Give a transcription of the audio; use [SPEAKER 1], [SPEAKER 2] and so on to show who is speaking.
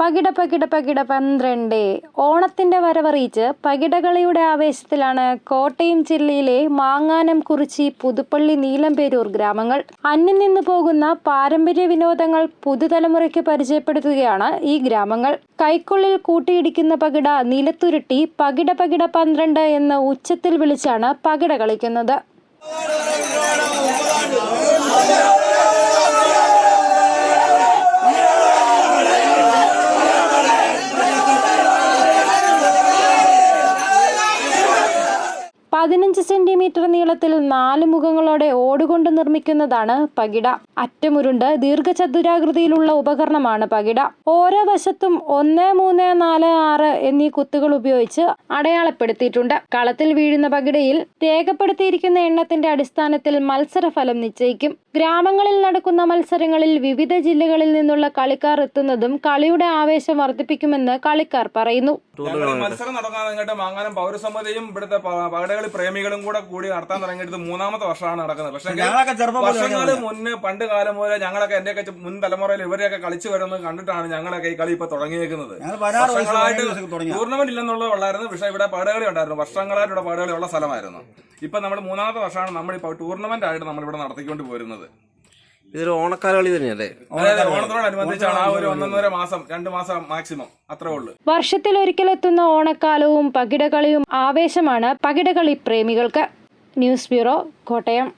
[SPEAKER 1] പകിട പകിട പകിട പന്ത്രണ്ട് ഓണത്തിന്റെ വരവറിയിച്ച് പകിടകളിയുടെ ആവേശത്തിലാണ് കോട്ടയം ജില്ലയിലെ മാങ്ങാനം കുറിച്ചി പുതുപ്പള്ളി നീലംപേരൂർ ഗ്രാമങ്ങൾ. അന്യം നിന്ന് പോകുന്ന പാരമ്പര്യ വിനോദങ്ങൾ പുതുതലമുറയ്ക്ക് പരിചയപ്പെടുത്തുകയാണ് ഈ ഗ്രാമങ്ങൾ. കൈക്കുള്ളിൽ കൂട്ടിയിടിക്കുന്ന പകിട നിലത്തുരുട്ടി പകിട പകിട പന്ത്രണ്ട് എന്ന് ഉച്ചത്തിൽ വിളിച്ചാണ് പകിട കളിക്കുന്നത്. പതിനഞ്ച് സെന്റിമീറ്റർ നീളത്തിൽ നാല് മുഖങ്ങളോടെ ഓടുകൊണ്ട് നിർമ്മിക്കുന്നതാണ് പകിട. അറ്റമുരുണ്ട് ദീർഘചതുരാകൃതിയിലുള്ള ഉപകരണമാണ് പകിട. ഓരോ വശത്തും ഒന്ന് മൂന്ന് നാല് ആറ് എന്നീ കുത്തുകൾ ഉപയോഗിച്ച് അടയാളപ്പെടുത്തിയിട്ടുണ്ട്. കളത്തിൽ വീഴുന്ന പകിടയിൽ രേഖപ്പെടുത്തിയിരിക്കുന്ന എണ്ണത്തിന്റെ അടിസ്ഥാനത്തിൽ മത്സരഫലം നിശ്ചയിക്കും. ഗ്രാമങ്ങളിൽ നടക്കുന്ന മത്സരങ്ങളിൽ വിവിധ ജില്ലകളിൽ നിന്നുള്ള കളിക്കാർ എത്തുന്നതും കളിയുടെ ആവേശം വർദ്ധിപ്പിക്കുമെന്ന് കളിക്കാർ പറയുന്നു.
[SPEAKER 2] മത്സരം നടക്കാൻ തുടങ്ങിയിട്ട് മാങ്ങാനം പൗരസമിതിയും ഇവിടുത്തെ പകടകളി പ്രേമികളും കൂടെ കൂടി നടത്താൻ തുടങ്ങിയിട്ട് മൂന്നാമത്തെ വർഷമാണ് നടക്കുന്നത്. പക്ഷെ
[SPEAKER 3] മുതലേ
[SPEAKER 2] വർഷങ്ങൾ മുന്നേ പണ്ട് കാലം പോലെ ഞങ്ങളൊക്കെ എന്റെയൊക്കെ മുൻ തലമുറയിൽ ഇവരെയൊക്കെ കളിച്ചു വരുന്നത് കണ്ടിട്ടാണ് ഞങ്ങളൊക്കെ ഈ കളി ഇപ്പൊ തുടങ്ങിയേക്കുന്നത്. വർഷങ്ങളായിട്ട് ടൂർണമെന്റ് ഇല്ലെന്നുള്ളത് ഉള്ളായിരുന്നു പക്ഷെ ഇവിടെ പടകളി ഉണ്ടായിരുന്നു. വർഷങ്ങളായിട്ട് ഇവിടെ പടകളി ഉള്ള സ്ഥലമായിരുന്നു. ഇപ്പൊ നമ്മൾ മൂന്നാമത്തെ വർഷമാണ് നമ്മൾ ഇപ്പോൾ ടൂർണമെന്റ് ആയിട്ട് നമ്മൾ ഇവിടെ നടത്തിക്കൊണ്ട് പോരുന്നത്.
[SPEAKER 4] ഇതൊരു ഓണക്കാലകളി തന്നെയല്ലേ?
[SPEAKER 2] അതായത് ഓണത്തോടനുബന്ധിച്ചാണ് ആ ഒരു ഒന്നൊന്നര മാസം രണ്ട് മാസം മാക്സിമം അത്രേ ഉള്ളൂ.
[SPEAKER 1] വർഷത്തിൽ ഒരിക്കലെത്തുന്ന ഓണക്കാലവും പകിടകളിയും ആവേശമാണ് പകിടകളി പ്രേമികൾക്ക്. News bureau Kottayam.